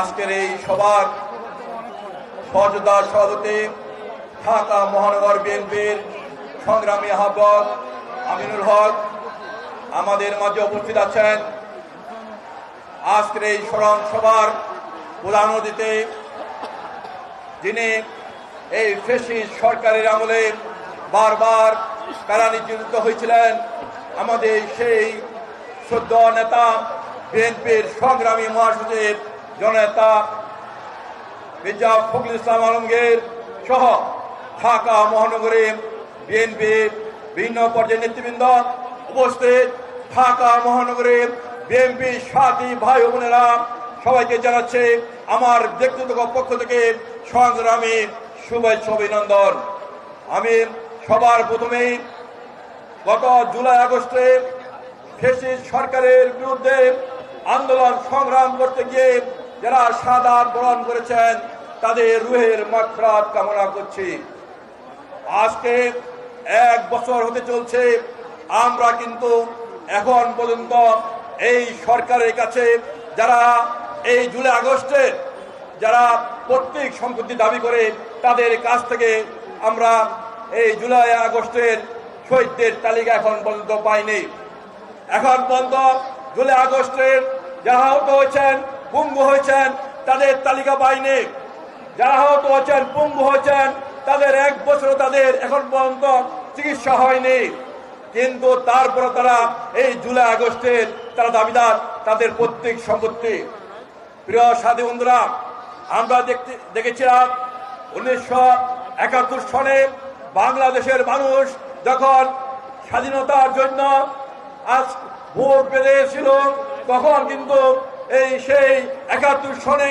আজকের এই সভার সহযোদ্ধা সভাপতি ঢাকা মহানগর বিএনপির সংগ্রামী আহ্বক আমিনুল হক আমাদের মাঝে উপস্থিত আছেন। আজকের এই স্মরণ সভার প্রধান অতিথি যিনি এই ফেসিস সরকারের আমলে বারবার কারা নির্যাতিত হয়েছিলেন, আমাদের সেই সদ্য নেতা বিএনপির সংগ্রামী মহাসচিব জননেতা মির্জা ফখরুল ইসলাম আলমগীর সহ ঢাকা মহানগরে বিএনপির বিভিন্ন পর্যায়ের নেতৃবৃন্দ উপস্থিত। ঢাকা মহানগরে বিএনপির সাথী ভাই বোনেরা সবাইকে জানাচ্ছে আমার ব্যক্তিগত পক্ষ থেকে সংগ্রামী শুভেচ্ছা অভিনন্দন। আমি সবার প্রথমেই গত জুলাই আগস্টে ফেসিস সরকারের বিরুদ্ধে আন্দোলন সংগ্রাম করতে গিয়ে যারা সাদা বরণ করেছেন, তাদের রুহের মাখরাত কামনা করছি। আজকে এক বছর হতে চলছে, আমরা কিন্তু এখন পর্যন্ত এই সরকারের কাছে যারা এই জুলাই আগস্টে যারা প্রত্যেক সম্পত্তি দাবি করে, তাদের কাছ থেকে আমরা এই জুলাই আগস্টের শহীদদের তালিকা এখন পর্যন্ত পাইনি। এখন পর্যন্ত জুলাই আগস্টের যারা আহত হয়েছেন পঙ্গু হয়েছেন তাদের তালিকা পাইনি যারা আহত হয়েছেন, পঙ্গু হয়েছেন, তাদের এক বছর তাদের এখন পর্যন্ত চিকিৎসা হয়নি। কিন্তু তারপরে তারা এই জুলাই আগস্টের তারা দাবিদার, তাদের প্রত্যেক সম্পত্তি। প্রিয় সাথী বন্ধুরা, আমরা দেখতে, দেখেছিলাম উনিশশো একাত্তর সনে বাংলাদেশের মানুষ যখন স্বাধীনতার জন্য আজ ভোট বেঁধেছিল তখন কিন্তু এই সেই একাত্তর সনে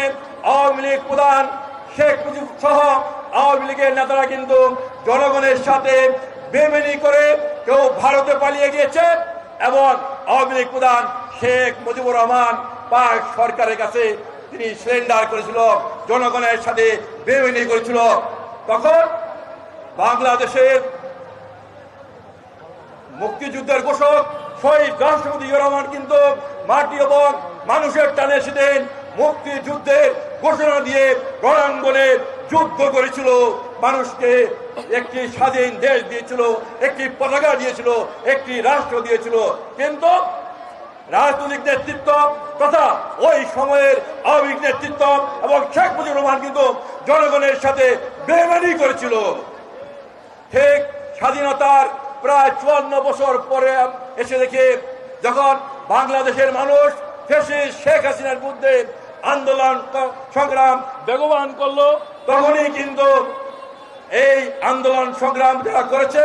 আওয়ামী লীগ প্রধান শেখ মুজিব সহ আওয়ামী লীগের নেতারা কিন্তু জনগণের সাথে বেমেনি করে কেউ ভারতে পালিয়ে গিয়েছে এবং আওয়ামী লীগ প্রধান শেখ মুজিবুর রহমান পাক সরকারের কাছে তিনি সিলিন্ডার করেছিল, জনগণের সাথে বেমেনি করেছিল। তখন বাংলাদেশের মুক্তিযুদ্ধের ঘোষক শহীদ রাষ্ট্রপতি রহমান কিন্তু মাটি এবং মানুষের টানে সেদিন মুক্তিযুদ্ধের ঘোষণা দিয়ে রণাঙ্গনে যুদ্ধ করেছিল। মানুষকে একটি স্বাধীন দেশ দিয়েছিল, একটি পতাকা দিয়েছিল, একটি রাষ্ট্র দিয়েছিল। কিন্তু রাজনৈতিক নেতৃত্ব তথা ওই সময়ের আওয়ামী নেতৃত্ব এবং শেখ মুজিবুর রহমান কিন্তু জনগণের সাথে বেমানি করেছিল। ঠিক স্বাধীনতার প্রায় চুয়ান্ন বছর পরে এসে দেখে যখন বাংলাদেশের মানুষ ফেসে শেখ হাসিনার বিরুদ্ধে আন্দোলন সংগ্রাম বেগবান করল। তখনই কিন্তু এই আন্দোলন সংগ্রাম যারা করেছে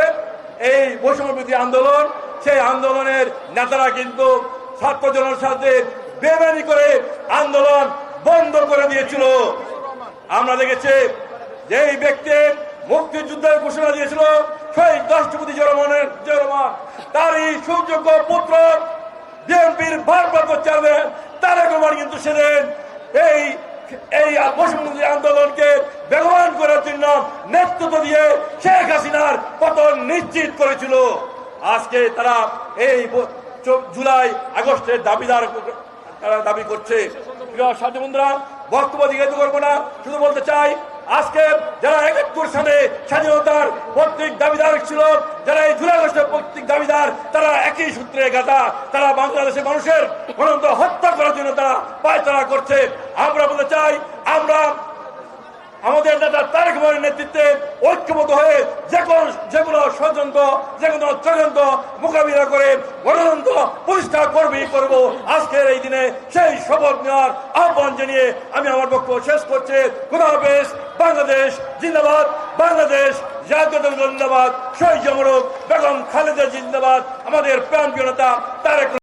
এই বৈষম্যবিধি আন্দোলন সেই আন্দোলনের নেতারা কিন্তু ছাত্র সাথে বেমানি করে আন্দোলন বন্ধ করে দিয়েছিল। আমরা দেখেছি যে এই ব্যক্তি মুক্তিযুদ্ধের ঘোষণা দিয়েছিল সেই রাষ্ট্রপতি জরমানের জরমান তার এই সুযোগ্য পুত্র বিএনপির ভারপ্রাপ্ত চেয়ারম্যান তারেক রহমান কিন্তু সেদিন এই এই বসুন্ধী আন্দোলনকে বেগবান করার জন্য নেতৃত্ব দিয়ে শেখ হাসিনার পতন নিশ্চিত করেছিল। আজকে তারা এই জুলাই আগস্টের দাবিদার তারা দাবি করছে। বন্ধুরা, বক্তব্য দিকে করব না, শুধু বলতে চাই আজকে যারা একাত্তর সালে স্বাধীনতার প্রত্যেক দাবিদার ছিল, যারা এই জুলাই আগস্টের প্রত্যেক দাবিদার, তারা একই সূত্রে গাঁথা তারা বাংলাদেশের মানুষের গণতন্ত্র হত্যা করার জন্য তারা পায়তারা করছে। আমরা বলতে চাই, আমরা আমাদের নেতা তারেক রহমানের নেতৃত্বে ঐক্যবদ্ধ হয়ে যে কোনো যেগুলো ষড়যন্ত্র, যে কোনো চলন্ত মোকাবিলা করে গণতন্ত্র প্রতিষ্ঠা করবেই করব। আজকের এই দিনে সেই শপথ নেওয়ার আহ্বান জানিয়ে আমি আমার বক্তব্য শেষ করছি। খুদা হাফেজ, বাংলাদেশ জিন্দাবাদ, বাংলাদেশ জাতীয় জিন্দাবাদ, শহীদ জমরক বেগম খালেদা জিন্দাবাদ, আমাদের প্রাণ জনতা তারেক